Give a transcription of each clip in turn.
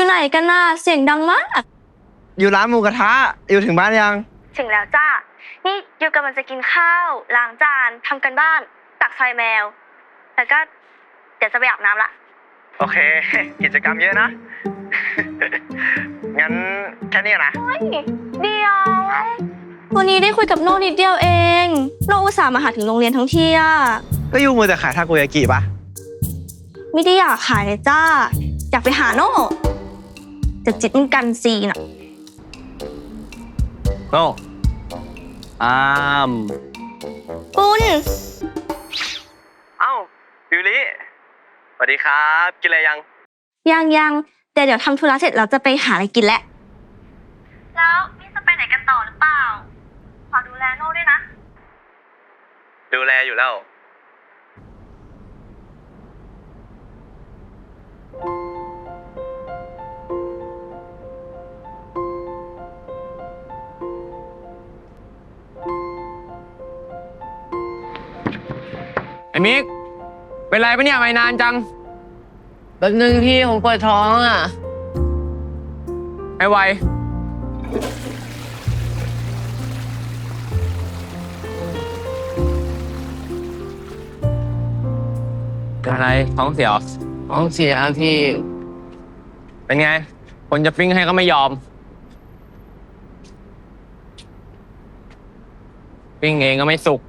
อยู่ไหนกันน่ะเสียงดังมาก อยู่ร้านหมูกระทะ อยู่ถึงบ้านยัง ถึงแล้วจ้า นี่ยูกำลังจะกินข้าวล้างจานทำกันบ้าน ตักทรายแมว แล้วก็ เดี๋ยวจะไปอาบน้ำละ โอเค กิจกรรมเยอะนะ งั้นแค่นี้นะเดียววันนี้ได้คุยกับโน่นิดเดียวเองโน่อุตส่าห์มาหาถึงโรงเรียนทั้งทีอะก็อยู่มือแต่ขายทาโกยากิปะ ไม่ได้อยากขายเลยจ้า อยากไปหาโน่ จะจิตมันกันซีน่ะโน่อามปุ้นเอ้าบิวลี่สวัสดีครับ กินอะไรยัง ยังยังแต่เดี๋ยวทำธุระเสร็จเราจะไปหาอะไรกินแหละ แล้วนี่จะไปไหนกันต่อหรือเปล่า ขอดูแลโน่ด้วยนะ ดูแลอยู่แล้ว มิก เป็นไรปะเนี่ยไม่นานจัง แป๊บนึงพี่ผมปวดท้องอะ ไอ้ไวอะไรท้องเสียเหรอท้องเสียพี่ เป็นไง คนจะปิ้งให้ก็ไม่ยอม ปิ้งเองก็ไม่สุก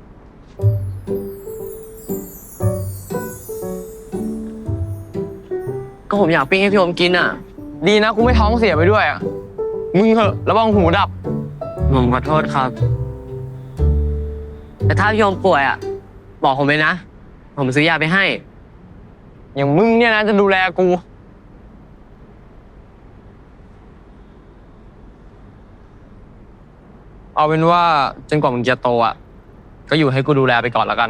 ก็ผมอยากปิ้งให้พี่อมกินอะ ดีนะกูไม่ท้องเสียไปด้วยอะ มึงเหอะระวังหูดับ ผมขอโทษครับ แต่ถ้าพี่อมป่วยอะ บอกผมเลยนะ ผมซื้อยาไปให้ อย่างมึงเนี่ยนะจะดูแลกู เอาเป็นว่าจนกว่ามึงจะโตอะ ก็อยู่ให้กูดูแลไปก่อนแล้วกัน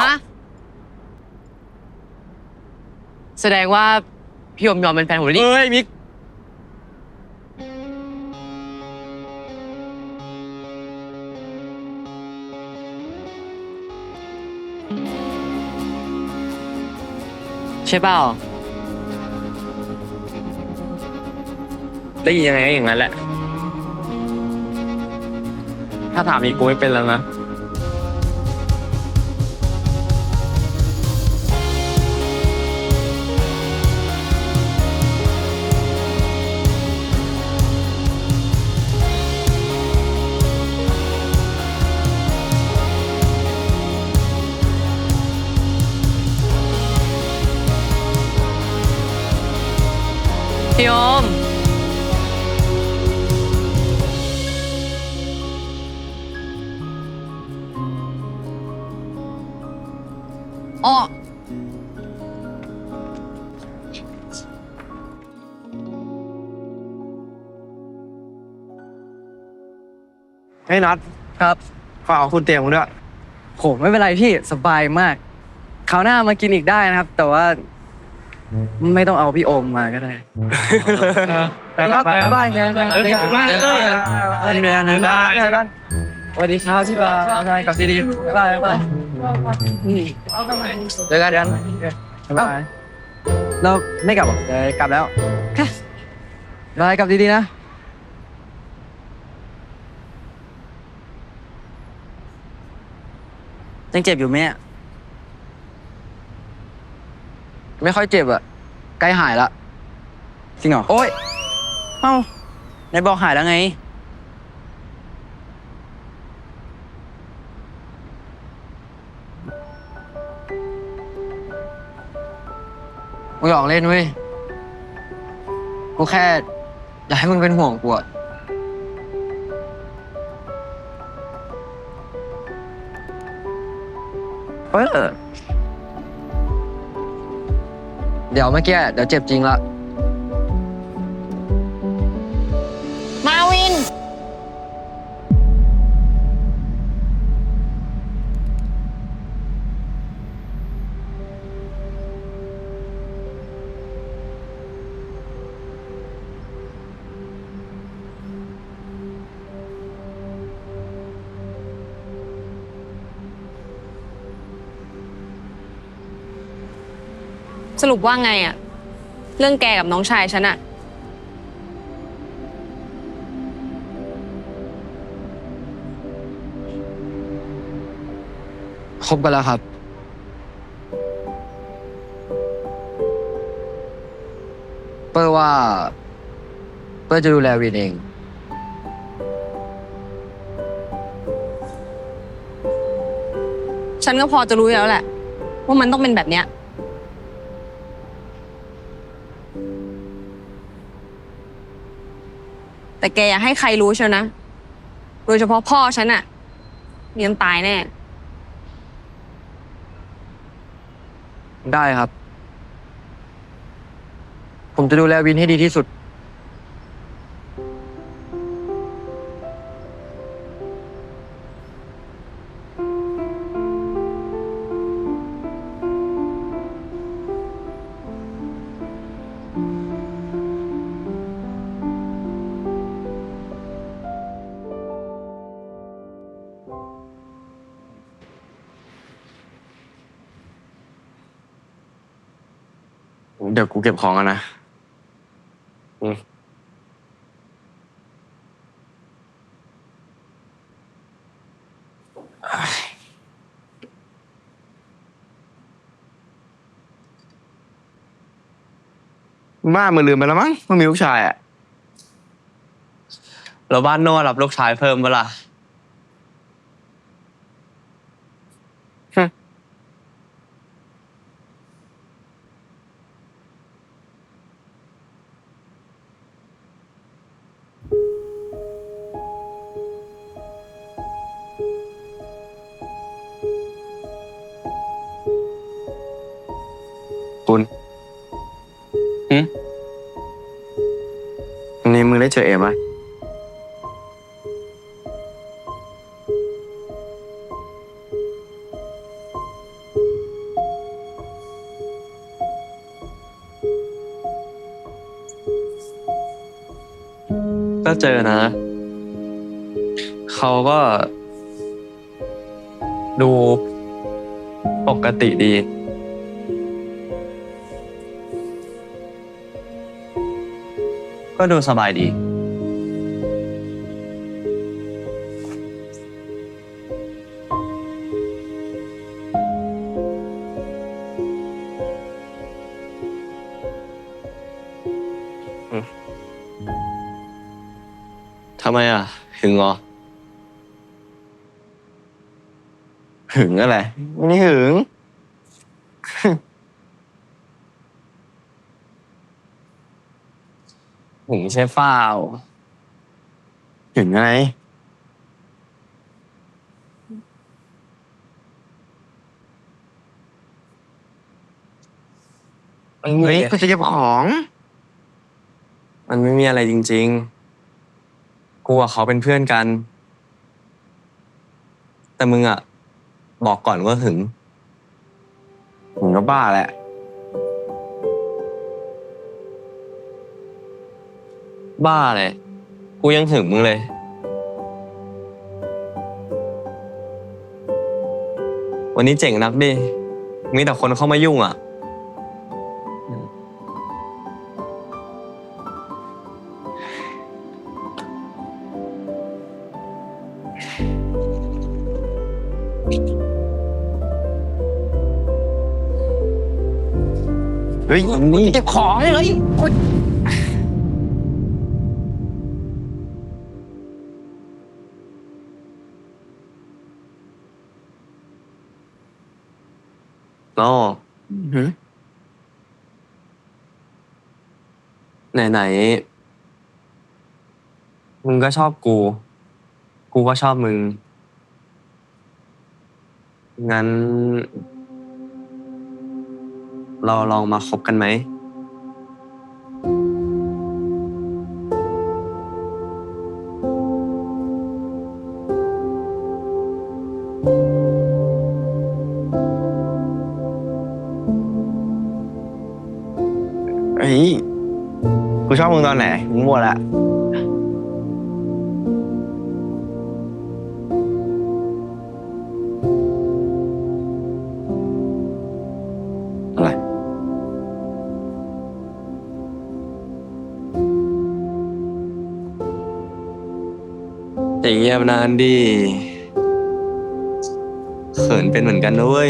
ฮะ แสดงว่า พี่อมยอมเป็นแฟนผมแล้วนี่เอ้ยมิกใช่เปล่าได้ยินยังไงก็อย่างนั้นแหละ ถ้าถามอีกกูไม่เป็นแล้วนะ เฮ้ยน็อตครับฝากเอาคุณเตียงมึงด้วย โหไม่เป็นไรพี่สบายมากคราวหน้ามากินอีกได้นะครับ แต่ว่า ไม่ต้องเอาพี่โอมมาก็ได้ครับบ้านกันบ้านกันบ้านกันบ้านสวัสดีครับที่บ้านกลับดีๆบายบายเจอกันกันบายเราไม่กลับหรอเดี๋ยวกลับแล้วบายกลับดีๆนะ ยังเจ็บอยู่ไหมอะไม่ค่อยเจ็บอะใกล้หายละจริงเหรอ โอ๊ย เอ้าในบอกหายแล้วไง มึงหยอกเล่นเว้ย กูแค่อยากให้มึงเป็นห่วงกูอะ เออ เดี๋ยวเมื่อกี้เดี๋ยวเจ็บจริงละ สรุปว่าไงอะเรื่องแกกับน้องชายฉันอะคบกันแล้วครับ เปิ้ลว่า เปิ้ลจะดูแลวินเอง ฉันก็พอจะรู้แล้วแหละ ว่ามันต้องเป็นแบบเนี้ย แต่แกอยากให้ใครรู้เชียวนะ โดยเฉพาะพ่อฉันอะเรียนตายแน่ ได้ครับ ผมจะดูแลวินให้ดีที่สุด เดี๋ยวกูเก็บของกันนะบ้ามือลืมไปแล้วมั้งว่ามีลูกชายอะแล้วบ้านโน่รับลูกชายเพิ่มเวลา มึงได้เจอเอ๋ไหมก็เจอนะ เขาก็ดูปกติดี ก็ดูสบายดี ทำไมอะ หึงเหรอ หึงอะไร ไม่ได้หึง หึงใช่เปล่าหึงอะไรเฮ้ยกูจะเก็บของ มันไม่มีอะไรจริง ๆ กูกับเขาเป็นเพื่อนกัน แต่มึงอะบอกก่อนว่าหึงหึงก็บ้าแหละ บ้าเลยกูยังหึงมึงเลย วันนี้เจ๋งนักดิ มีแต่คนเข้ามายุ่งอะ เฮ้ยนี่เก็บของเลย โน่หึไหนๆมึงก็ชอบกู กูก็ชอบมึง งั้น เราลองมาคบกันไหม แต่เงียบนานดีเขินเป็นเหมือนกันด้วย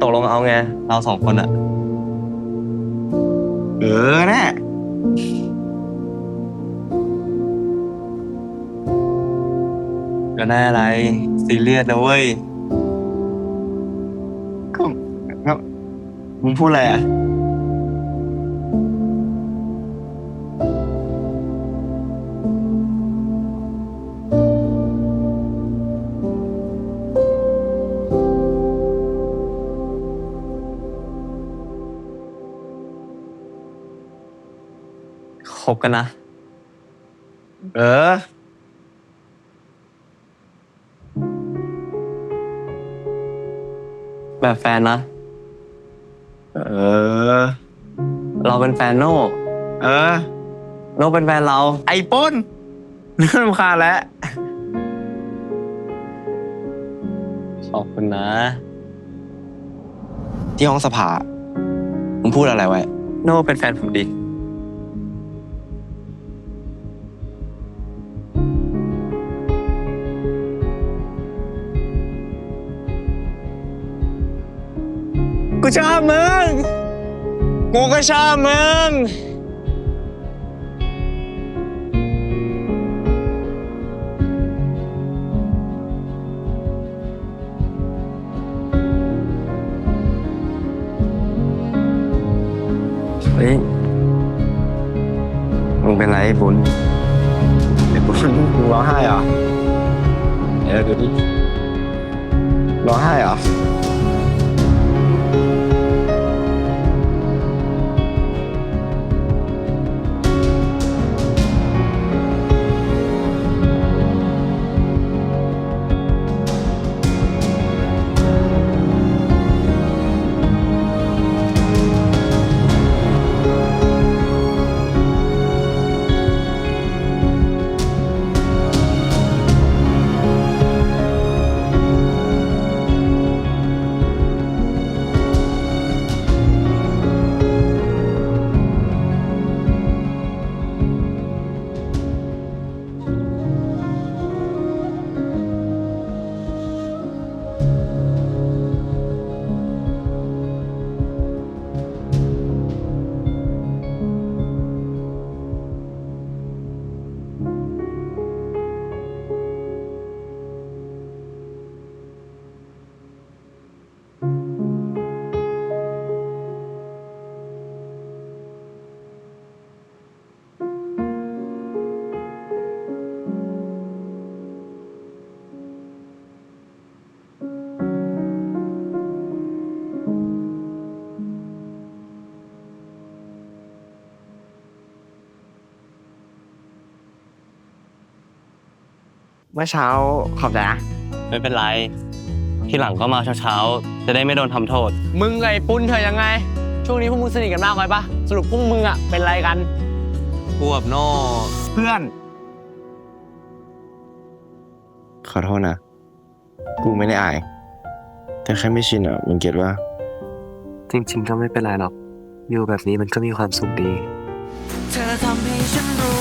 ตกลงเอาไง เราสองคนอะเออแน่ก็ได้อะไร ซีเรียสนะเว้ยก็ก็มึงพูดอะไรอะ กันนะ เออ แบบแฟนนะ เออ เราเป็นแฟนโน่ เออ โน่เป็นแฟนเรา ไอ้ป้นนึกรำคาญแล้ว ขอบคุณนะ ที่ห้องสภามึงพูดอะไรไว้ โน่เป็นแฟนผมดี กูชอบมึง กูก็ชอบมึง เฮ้ย มึงเป็นไรไอ้บุญไอ้ปุ้นมึงร้องไห้เหรอเดี๋ยวดูดิร้องไห้เหรอ มื่อเช้าขอบใจนะ ไม่เป็นไร ที่หลังก็มาเช้าๆ จะได้ไม่โดนทำโทษ มึงไงปุ้นเธอยังไง ช่วงนี้พวกมึงสนิทกันมากไปปะสรุปพวกมึงอะเป็นไรกันกูกับโน่เพื่อน ขอโทษนะ กูไม่ได้อาย แต่แค่ไม่ชินอะมึงเก็ตว่า จริงๆก็ไม่เป็นไรหรอก อยู่แบบนี้มันก็มีความสุขดี เธอทำให้ฉันรู้